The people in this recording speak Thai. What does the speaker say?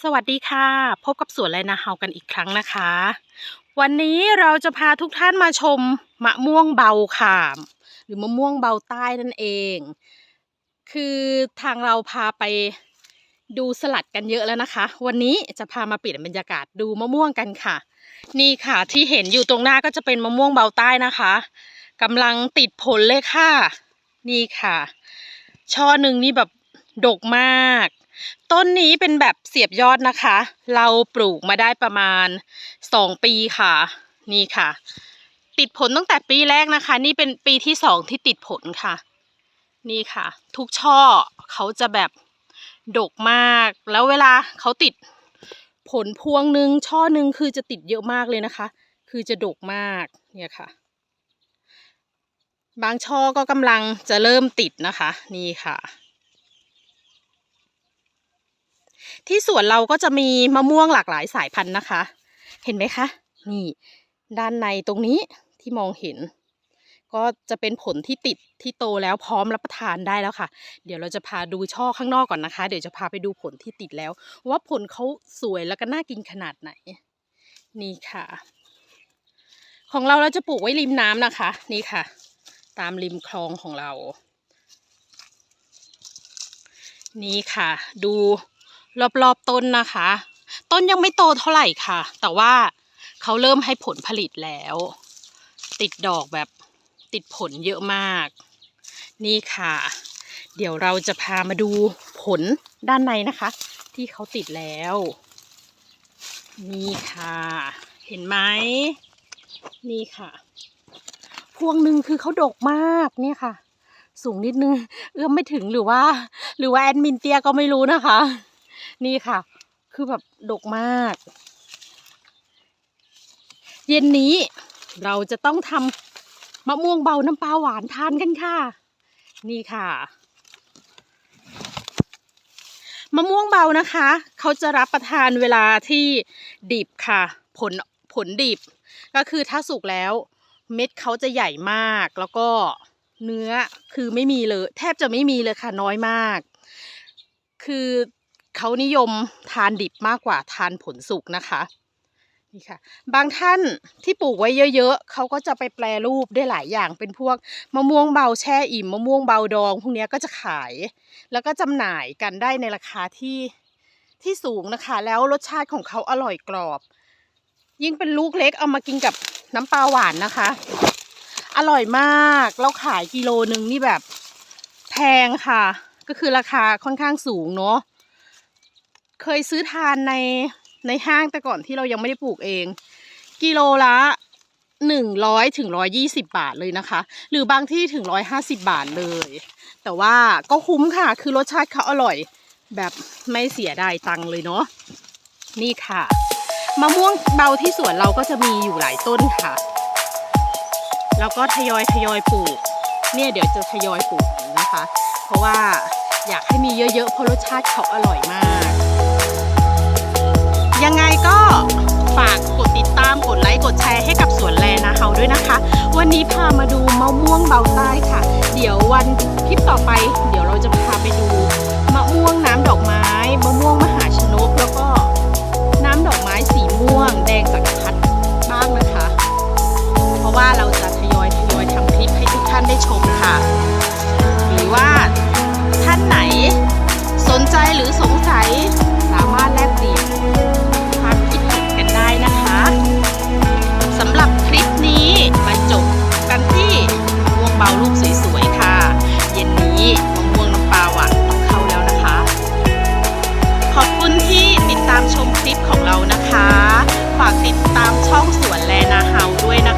สวัสดีค่ะ พบกับสวนไรนาเฮากันอีกครั้งนะคะ วันนี้เราจะพาทุกท่านมาชมมะม่วงเบาขามหรือมะม่วงเบาใต้นั่นเอง คือทางเราพาไปดูสลัดกันเยอะแล้วนะคะ วันนี้จะพามาเปลี่ยนบรรยากาศดูมะม่วงกันค่ะ นี่ค่ะที่เห็นอยู่ตรงหน้าก็จะเป็นมะม่วงเบาใต้นะคะกำลังติดผลเลยค่ะ นี่ค่ะ ช่อหนึ่งนี่แบบดกมาก ต้นนี้เป็นแบบเสียบยอดนะคะ เราปลูกมาได้ประมาณสองปีค่ะ นี่ค่ะ ติดผลตั้งแต่ปีแรกนะคะ นี่เป็นปีที่สองที่ติดผลค่ะ นี่ค่ะ ทุกช่อเขาจะแบบดกมาก แล้วเวลาเขาติดผลพวงหนึ่งช่อหนึ่งคือจะติดเยอะมากเลยนะคะ คือจะดกมากเนี่ยค่ะ บางช่อก็กำลังจะเริ่มติดนะคะ นี่ค่ะ ที่สวนเราก็จะมีมะม่วงหลากหลายสายพันธุ์นะคะ เห็นไหมคะ นี่ด้านในตรงนี้ที่มองเห็น ก็จะเป็นผลที่ติดที่โตแล้วพร้อมรับประทานได้แล้วค่ะ เดี๋ยวเราจะพาดูช่อข้างนอกก่อนนะคะ เดี๋ยวจะพาไปดูผลที่ติดแล้ว ว่าผลเขาสวยแล้วก็น่ากินขนาดไหน นี่ค่ะ ของเราเราจะปลูกไว้ริมน้ำนะคะ นี่ค่ะ ตามริมคลองของเรา นี่ค่ะ ดู รอบๆต้นนะคะ ต้นยังไม่โตเท่าไหร่ค่ะ แต่ว่าเขาเริ่มให้ผลผลิตแล้ว ติดดอกแบบติดผลเยอะมาก นี่ค่ะ เดี๋ยวเราจะพามาดูผลด้านในนะคะ ที่เขาติดแล้ว นี่ค่ะ เห็นไหมนี่ค่ะ พวงหนึ่งคือเขาดกมากเนี่ยค่ะ สูงนิดนึง เอื้อมไม่ถึงหรือว่า หรือว่าแอดมินเตียก็ไม่รู้นะคะ นี่ค่ะ คือแบบดกมาก เย็นนี้เราจะต้องทำมะม่วงเบาน้ำปลาหวานทานกันค่ะ นี่ค่ะ มะม่วงเบานะคะ เขาจะรับประทานเวลาที่ดิบค่ะ ผลผลดิบ ก็คือถ้าสุกแล้วเม็ดเขาจะใหญ่มากแล้วก็เนื้อคือไม่มีเลย แทบจะไม่มีเลยค่ะน้อยมาก คือ เขานิยมทานดิบมากกว่าทานผลสุกนะคะนี่ค่ะ บางท่านที่ปลูกไว้เยอะๆเขาก็จะไปแปรรูปได้หลายอย่างเป็นพวกมะม่วงเบาแช่อิ่มมะม่วงเบาดองพวกนี้ก็จะขาย แล้วก็จำหน่ายกันได้ในราคาที่ที่สูงนะคะ แล้วรสชาติของเขาอร่อยกรอบ ยิ่งเป็นลูกเล็กเอามากินกับน้ำปลาหวานนะคะ อร่อยมากแล้วขายกิโลนึงนี่แบบแพงค่ะ ก็คือราคาค่อนข้างสูงเนาะ เคยซื้อทานในในห้างแต่ก่อนที่เรายังไม่ได้ปลูกเอง กิโลละหนึ่งร้อยถึงร้อยยี่สิบบาทเลยนะคะ หรือบางที่ถึงร้อยห้าสิบบาทเลย แต่ว่าก็คุ้มค่ะ คือรสชาติเขาอร่อย แบบไม่เสียดายตังค์เลยเนาะนี่ค่ะ มะม่วงเบาที่สวนเราก็จะมีอยู่หลายต้นค่ะแล้วก็ทยอยทยอยปลูก เนี่ยเดี๋ยวจะทยอยปลูกนะคะ เพราะว่าอยากให้มีเยอะๆเพราะรสชาติเขาอร่อยมาก ยังไงก็ฝากกดติดตามกดไลค์กดแชร์ให้กับสวนแลนะเฮาด้วยนะคะ วันนี้พามาดูมะม่วงเบาใต้ค่ะ เดี๋ยววันคลิปต่อไป เดี๋ยวเราจะพาไปดูมะม่วงน้ำดอกไม้มะม่วงมหาชนกแล้วก็น้ำดอกไม้สีม่วง แดงสักรพรรดิบ้างนะคะ เพราะว่าเราจะทยอยทยอยทำคลิปให้ทุกท่านได้ชมค่ะ หรือว่าท่านไหน สนใจหรือสงสัย ช่องสวนแลนาเฮาด้วยนะ